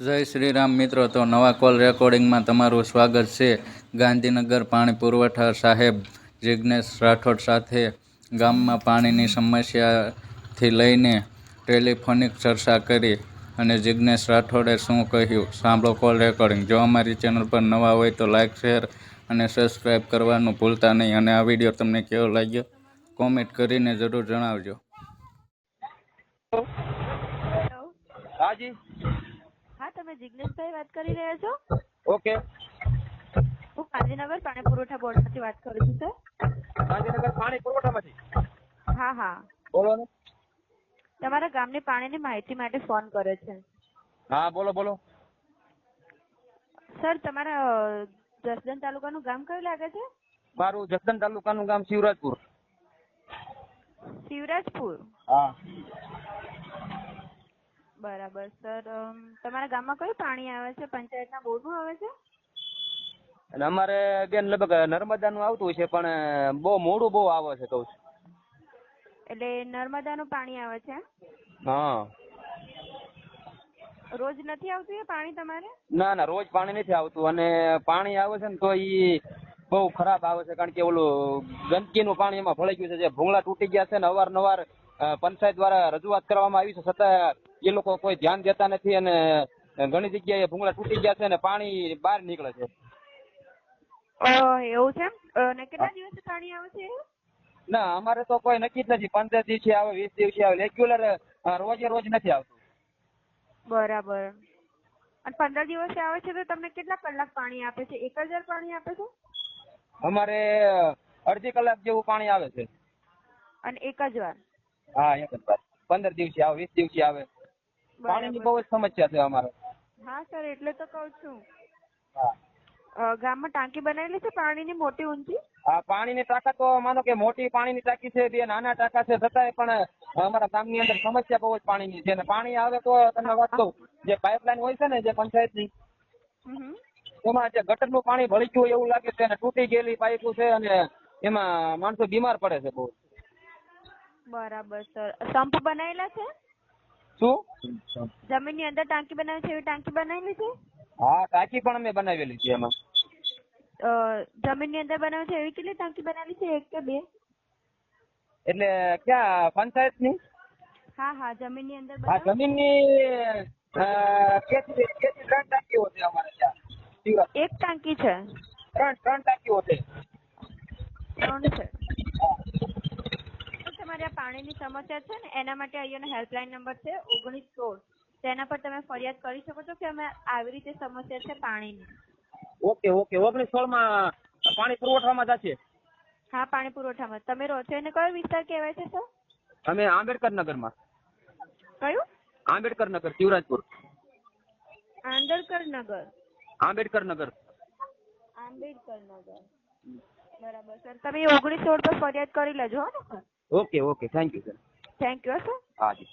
જય શ્રી રામ મિત્રો તો નવા કોલ રેકોર્ડિંગમાં તમારું સ્વાગત છે ગાંધીનગર પાણી પુરવઠા સાહેબ જિજ્ઞેશ રાઠોડ સાથે. ગામમાં પાણીની સમસ્યાથી લઈને ટેલિફોનિક ચર્ચા કરી અને જિજ્ઞેશ રાઠોડે શું કહ્યું? સાંભળો કોલ રેકોર્ડિંગ. જો અમારી ચેનલ પર નવા હોય તો લાઇક શેર અને સબસ્ક્રાઈબ કરવાનું ભૂલતા નહીં અને આ વીડિયો તમને કેવો લાગ્યો? કોમેન્ટ કરીને જરૂર જણાવજો. હાજી હા તમે જિજ્ઞેશભાઈ વાત કરી રહ્યા છો? ઓકે. હું ગાંધીનગર પાણી પુરવઠા બોર્ડમાંથી વાત કરું છું સર. ગાંધીનગર પાણી પુરવઠામાંથી? હા હા. બોલો ને. તમારા ગામની પાણીની માહિતી માટે ફોન કર્યો છે. હા બોલો બોલો. સર તમારા જસદણ તાલુકાનું ગામ કયું લાગે છે? મારું જસદણ તાલુકાનું ગામ શિવરાજપુર. શિવરાજપુર? હા. બરાબર. સર તમારા ગામમાં કયું પાણી આવે છે? પંચાયતના બોરનું આવે છે? અને અમારે બેન લગભગ નર્મદાનું આવતું છે પણ બહુ મોડું બહુ આવે છે કહું છું. એટલે નર્મદાનું પાણી આવે છે? હા. રોજ નથી આવતું એ પાણી તમારે? ના ના રોજ પાણી નથી આવતું. અને પાણી આવે છે ને તો ઈ બહુ ખરાબ આવે છે કારણ કે ઓલું ગંદકીનું પાણી એમાં ભળી ગયું છે. જે ભૂંગળા તૂટી ગયા છે ને અવારનવાર અ, પંચાયત દ્વારા રજૂઆત કરવામાં આવી છે છતાં એ લોકો કોઈ ધ્યાન દેતા નથી અને ઘણી જગ્યાએ ભૂંગળા તૂટી ગયા છે અને પાણી બહાર નીકળે છે. એવું છે અને કેટલા દિવસે પાણી આવે છે ના અમારે તો કોઈ નક્કી જ નથી. પંદર દિવસે આવે વીસ દિવસે આવે. રેગ્યુલર રોજે રોજ નથી આવતું. બરાબર. અને પંદર દિવસે આવે છે તો તમને કેટલા કલાક પાણી આપે છે? એક હજાર પાણી આપે છે? અમારે અડધી કલાક જેવું પાણી આવે છે. અને એક જ વાર? હા એક જ વાર. પંદર દિવસે આવે વીસ દિવસે આવે. પાણીની બહુ જ સમસ્યા છે અમારે. હા સર એટલે તો કહું છું. અ, ગામમાં ટાંકી બનાવેલી છે પાણીની મોટી ઊંચી? આ પાણીની ટાંકા તો માનો કે મોટી પાણીની ટાંકી છે બે નાના ટાંકા છે છતાંય પણ અમારા ગામની અંદર સમસ્યા બહુ જ પાણીની છે. અને પાણી આવે તો તમને વાત કહું જે પાઇપલાઇન હોય છે ને જે પંચાયતની હમ. એમાં જે ગટરનું પાણી ભળી ગયું એવું લાગે છે અને તૂટી ગયેલી પાઇપો છે અને એમાં માણસો બીમાર પડે છે બહુ. બરાબર સર. સંપ બનાવેલા છે? શું? જમીનની અંદર ટાંકી બનાવી છે એવી ટાંકી બનાવેલી છે? હા ટાંકી પણ અમે બનાવેલી છે એમાં. જમીનની અંદર બનાવી છે એવી કેટલી ટાંકી બનાવેલી છે એક કે બે? એટલે ક્યાં પંચાયતની હા હા જમીનની અંદર હા જમીનથી ત્રણ ટાંકીઓ છે અમારે ત્યાં એક ટાંકી છે? ત્રણ ત્રણ ટાંકીઓ છે. ત્રણ છે. પાણીની સમસ્યા છે ને એના માટે અહીંયાનો હેલ્પલાઇન નંબર છે ઓગણીસ સોળ. તેના પર તમે ફરિયાદ કરી શકો છો કે અમે આવી રીતે સમસ્યા છે પાણીની? Okay okay. ઓગણીસ સોળમાં પાણી પુરવઠામાં જશે? હા પાણી પુરવઠામાં. તમે રહો છો. એને કયો વિસ્તાર કહેવાય છે સર? અમે આંબેડકર નગરમાં. કયું? આંબેડકર નગર શિવરાજપુર. આંબેડકર નગર આંબેડકર નગર. આંબેડકર નગર બરાબર સર. તમે ઓગણીસ સોળ પર ફરિયાદ કરી લેજો હો ને sir. Okay okay thank you sir thank you sir હા જી